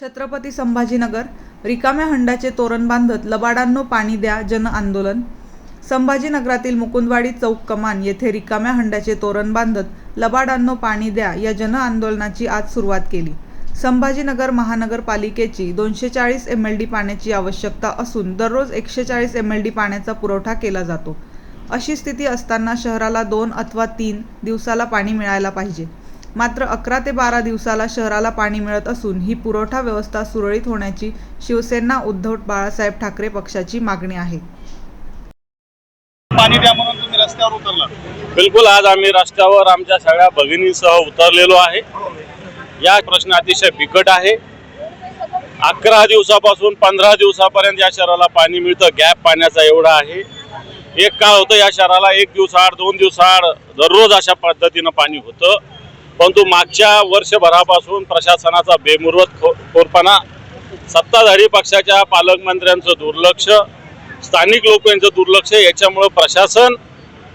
छत्रपती संभाजीनगर रिकाम्या हंडाचे तोरण बांधत लबाडांनो पाणी द्या जन आंदोलन. संभाजीनगरातील मुकुंदवाडी चौक कमान येथे रिकाम्या हंड्याचे तोरण बांधत लबाडांनो पाणी द्या या जन आंदोलनाची आज सुरुवात केली. संभाजीनगर महानगरपालिकेची दोनशे चाळीस एम एल डी पाण्याची आवश्यकता असून दररोज एकशे चाळीस एम एल डी पाण्याचा पुरवठा केला जातो. अशी स्थिती असताना शहराला दोन अथवा तीन दिवसाला पाणी मिळायला पाहिजे. मात्र अकरा ते बारा दिवसाला शहराला पाणी मिळत असून ही पुरवठा व्यवस्था सुरळीत होण्याची शिवसेना उद्धव बाळासाहेब ठाकरे पक्षाची मागणी आहे. पाणी द्या म्हणून तुम्ही रस्त्यावर उतरला. बिलकुल आज आम्ही रस्त्यावर आमच्या सगळ्या भगिनींसह उतरलेलो आहे. या प्रश्न अतिशय बिकट आहे. अकरा दिवसापासून पंधरा दिवसापर्यंत या शहराला पाणी मिळतं गॅप पाण्याचा एवढा आहे. एक काळ होतं या शहराला एक दिवसाआड दोन दिवसाआड दररोज अशा पद्धतीनं पाणी होतं. परंतु मागच्या वर्षभरापासून प्रशासनाचा बेमुरवत खो खोरपणा सत्ताधारी पक्षाच्या पालकमंत्र्यांचं दुर्लक्ष स्थानिक लोक यांचं दुर्लक्ष याच्यामुळं प्रशासन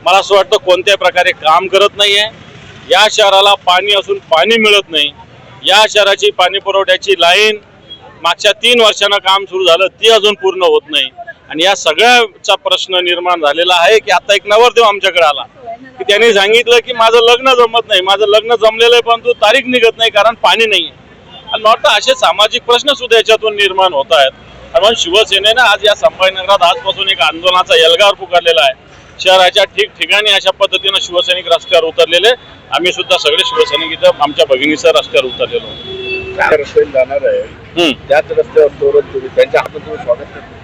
मला असं वाटतं कोणत्याही प्रकारे काम करत नाही आहे या शहराला पाणी असून पाणी मिळत नाही. या शहराची पाणी पुरवठ्याची लाईन मागच्या तीन वर्षानं काम सुरू झालं ती अजून पूर्ण होत नाही. आणि या सगळ्याचा प्रश्न निर्माण झालेला आहे की आता एक नवरदेव आमच्याकडे आला. की त्यांनी सांगितलं की माझं लग्न जमत नाही माझं लग्न जमलेलं आहे परंतु तारीख निघत नाही कारण पाणी नाही आहे. आणि वाटतं असे सामाजिक प्रश्न सुद्धा याच्यातून निर्माण होत आहेत. आणि म्हणून शिवसेनेनं आज या संभाजीनगरात आजपासून एक आंदोलनाचा एल्गार पुकारलेला आहे. शहराच्या ठिकठिकाणी अशा पद्धतीनं शिवसैनिक रस्त्यावर उतरलेले. आम्ही सुद्धा सगळे शिवसैनिक इथं आमच्या भगिनीसह रस्त्यावर उतरलेलो. जाणार आहे. त्याच रस्त्यावर त्यांच्या हातात तुम्ही स्वागत करता.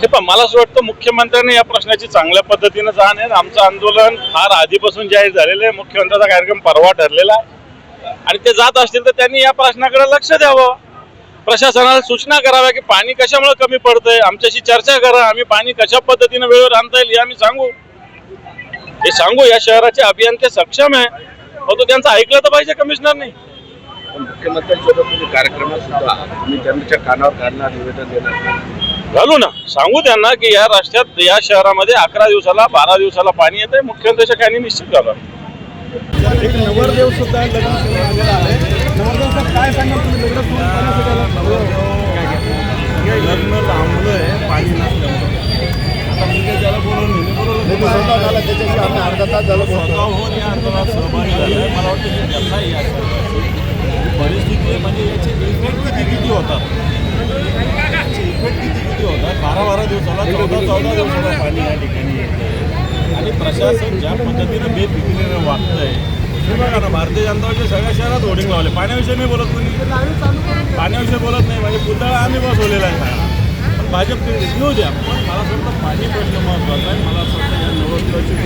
हे पण मला असं वाटतं मुख्यमंत्र्यांनी या प्रश्नाची चांगल्या पद्धतीनं जाण आहे. आमचं आंदोलन फार आधीपासून जाहीर झालेलं आहे. मुख्यमंत्र्याचा कार्यक्रम परवा ठरलेला आहे. आणि ते जात असतील तर त्यांनी या प्रश्नाकडे लक्ष द्यावं. प्रशासनाला सूचना कराव्या की पाणी कशामुळे कमी पडतंय? आमच्याशी चर्चा करा. आम्ही पाणी कशा पद्धतीनं वेळेवर आणता येईल हे आम्ही सांगू. हे सांगू या शहराचे अभियंते सक्षम आहे. परंतु त्यांचं ऐकलं तर पाहिजे कमिशनरनी. मुख्यमंत्र्यांसोबत कार्यक्रमात सुद्धा तुम्ही त्यांच्या कानावर काढणार निवेदन देणार. घालू ना. सांगू त्यांना की या रस्त्यात या शहरामध्ये अकरा दिवसाला बारा दिवसाला पाणी येतंय. मुख्यमंत्र्याच्या काही निश्चित झालं. एक नवरदेव सुद्धा काय लग्न लांबलंय पाणी झाला त्याच्याशी आम्ही अर्धा तास झालं स्वतःहून या आंदोलनात सहभागी झालं मला वाटतं की त्यांनाही या ही परिस्थिती म्हणजे याचे इफेक्ट किती होतात याचे इफेक्ट किती किती होतात बारा चौदा चौदा पाणी या ठिकाणी येतं. आणि प्रशासन ज्या पद्धतीनं बेफिकिरीनं वागतंय हे बघा ना भारतीय जनता पक्षाच्या सगळ्या शहरात होर्डिंग लावले. पाण्याविषयी नाही बोलत कोणी. पाण्याविषयी बोलत नाही. म्हणजे पुतळा आम्ही बसवलेला आहे. भाजप ते येऊ द्या. पण मला असं वाटतं पाणी प्रश्न महत्त्वाचा आहे. मला असं वाटतं या निवडणुकीची